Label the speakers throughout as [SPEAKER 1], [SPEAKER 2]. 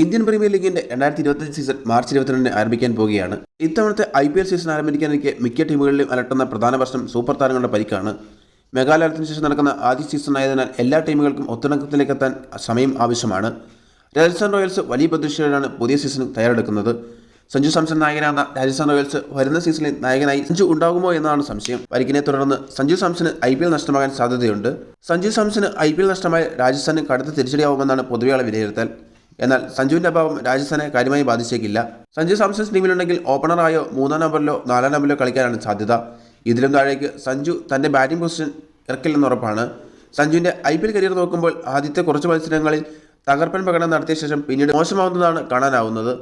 [SPEAKER 1] Indian premier ലീഗിന്റെ രണ്ടായിരത്തി ഇരുപത്തഞ്ച് സീസൺ മാർച്ച് ഇരുപത്തിരണ്ടിന് ആരംഭിക്കാൻ പോവുകയാണ് ഇത്തവണത്തെ ഐ പി എൽ സീസൺ ആരംഭിക്കാനിരിക്കെ മിക്ക ടീമുകളിലും അലട്ടുന്ന പ്രധാന പ്രശ്നം സൂപ്പർ താരങ്ങളുടെ പരിക്കാണ്. മെഗാലയത്തിന് ശേഷം നടക്കുന്ന ആദ്യ സീസൺ ആയതിനാൽ എല്ലാ ടീമുകൾക്കും ഒത്തിണക്കത്തിലേക്ക് എത്താൻ സമയം ആവശ്യമാണ്. രാജസ്ഥാൻ റോയൽസ് വലിയ പ്രതീക്ഷയോടെയാണ് പുതിയ സീസൺ തയ്യാറെടുക്കുന്നത്. സഞ്ജു സാംസൺ നായകനാകുന്ന രാജസ്ഥാൻ റോയൽസ് വരുന്ന സീസണിൽ നായകനായി സഞ്ജു ഉണ്ടാകുമോ എന്നാണ് സംശയം. പരിക്കിനെ തുടർന്ന് സഞ്ജു സാംസന് ഐ പി എൽ നഷ്ടമാകാൻ സാധ്യതയുണ്ട്. സഞ്ജു സാംസന് ഐ പി എൽ നഷ്ടമായ രാജസ്ഥാന് കടുത്ത തിരിച്ചടിയാവുമെന്നാണ് പൊതുവെയുള്ള വിലയിരുത്തൽ. എന്നാൽ സഞ്ജുവിന്റെ അഭാവം രാജസ്ഥാനെ കാര്യമായി ബാധിച്ചേക്കില്ല. സഞ്ജു സാംസൺസ് ടീമിലുണ്ടെങ്കിൽ ഓപ്പണറായോ മൂന്നാം നമ്പറിലോ നാലാം നമ്പറിലോ കളിക്കാനാണ് സാധ്യത. ഇതിലും താഴേക്ക് സഞ്ജു തന്റെ ബാറ്റിംഗ് പൊസിഷൻ ഇറക്കില്ലെന്ന് ഉറപ്പാണ്. സഞ്ജുവിന്റെ ഐ പി എൽ കരിയർ നോക്കുമ്പോൾ ആദ്യത്തെ കുറച്ച് മത്സരങ്ങളിൽ തകർപ്പൻ പ്രകടനം നടത്തിയ ശേഷം പിന്നീട് മോശമാവുന്നതാണ് കാണാനാവുന്നത്.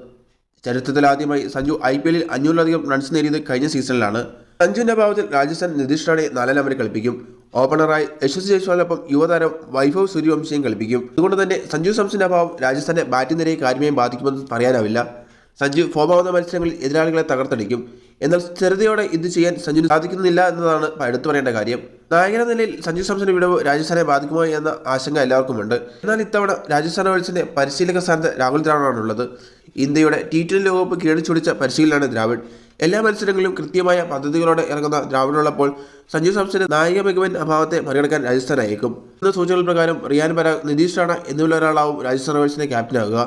[SPEAKER 1] ചരിത്രത്തിൽ ആദ്യമായി സഞ്ജു ഐ പി എല്ലിൽ അഞ്ഞൂറിലധികം റൺസ് നേടിയത് കഴിഞ്ഞ സീസണിലാണ് സഞ്ജുവിന്റെ അഭാവത്തിൽ രാജസ്ഥാൻ നിതീഷ് റാണെ നാലാം നമ്പറിൽ കളിപ്പിക്കും. ഓപ്പണറായി യശസ്വി ജയ്സ്വാളിനൊപ്പം യുവതാരം വൈഭവ് സൂര്യവംശിയും കളിപ്പിക്കും. അതുകൊണ്ട് തന്നെ സഞ്ജു സംസിന്റെ അഭാവം രാജസ്ഥാന്റെ ബാറ്റിംഗ് നിരയെ കാര്യമായും ബാധിക്കുമെന്ന് പറയാനാവില്ല. സഞ്ജു ഫോമാവുന്ന മത്സരങ്ങളിൽ എതിരാളികളെ തകർത്തടിക്കും. എന്നാൽ സ്ഥിരതയോടെ ഇത് ചെയ്യാൻ സഞ്ജു സാധിക്കുന്നില്ല എന്നതാണ് എടുത്തു പറയേണ്ട കാര്യം. നായകന നിലയിൽ സഞ്ജു സാംസന്റെ വിടവ് രാജസ്ഥാനെ ബാധിക്കുമോ എന്ന ആശങ്ക എല്ലാവർക്കുമുണ്ട്. എന്നാൽ ഇത്തവണ രാജസ്ഥാൻ റോയൽസിന്റെ പരിശീലക സ്ഥാനത്ത് രാഹുൽ ദ്രാവിഡാണുള്ളത്. ഇന്ത്യയുടെ ടി ട്വന്റി ലോകകപ്പ് കീഴടിച്ചൊടിച്ച പരിശീലനാണ് ദ്രാവിഡ്. എല്ലാ മത്സരങ്ങളിലും കൃത്യമായ പദ്ധതികളോടെ ഇറങ്ങുന്ന ദ്രാവിഡുള്ളപ്പോൾ സഞ്ജു സാംസന്റെ നായിക മികവൻ അഭാവത്തെ മറികടക്കാൻ രാജസ്ഥാൻ അയക്കും സൂചനകൾ പ്രകാരം റിയാൻ പരാഗ് നിതീഷ് റാണ എന്നിവരിൽ ഒരാളാവും രാജസ്ഥാൻ റോയൽസിന്റെ ക്യാപ്റ്റനാകുക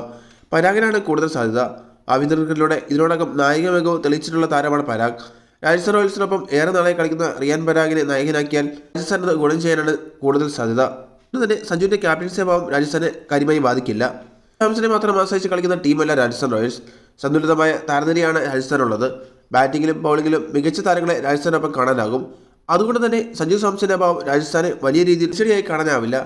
[SPEAKER 1] പരാഗിനാണ് കൂടുതൽ സാധ്യത. ആഭ്യന്തര ക്രിക്കറ്റിലൂടെ ഇതിനോടകം നായിക മികവ് തെളിയിച്ചിട്ടുള്ള താരമാണ് പരാഗ്. രാജസ്ഥാൻ റോയൽസിനൊപ്പം ഏറെ നാളെ കളിക്കുന്ന റിയാൻ പരാഗിനെ നായകനാക്കിയാൽ രാജസ്ഥാന് ഗുണം ചെയ്യാനാണ് കൂടുതൽ സാധ്യത. തന്നെ സഞ്ജുവിന്റെ ക്യാപ്റ്റൻസി അഭാവം രാജസ്ഥാനെ കാര്യമായി ബാധിക്കില്ല. സാംസനെ മാത്രം ആശ്രയിച്ച് കളിക്കുന്ന ടീമല്ല രാജസ്ഥാൻ റോയൽസ്. സന്തുലിതമായ താരനിരയാണ് രാജസ്ഥാനുള്ളത് ബാറ്റിങ്ങിലും ബൗളിങ്ങിലും മികച്ച താരങ്ങളെ രാജസ്ഥാനൊപ്പം കാണാനാകും. അതുകൊണ്ട് തന്നെ സഞ്ജു സാംസന്റെ അഭാവം രാജസ്ഥാനെ വലിയ രീതിയിൽ ശരിയായി കാണാനാവില്ല.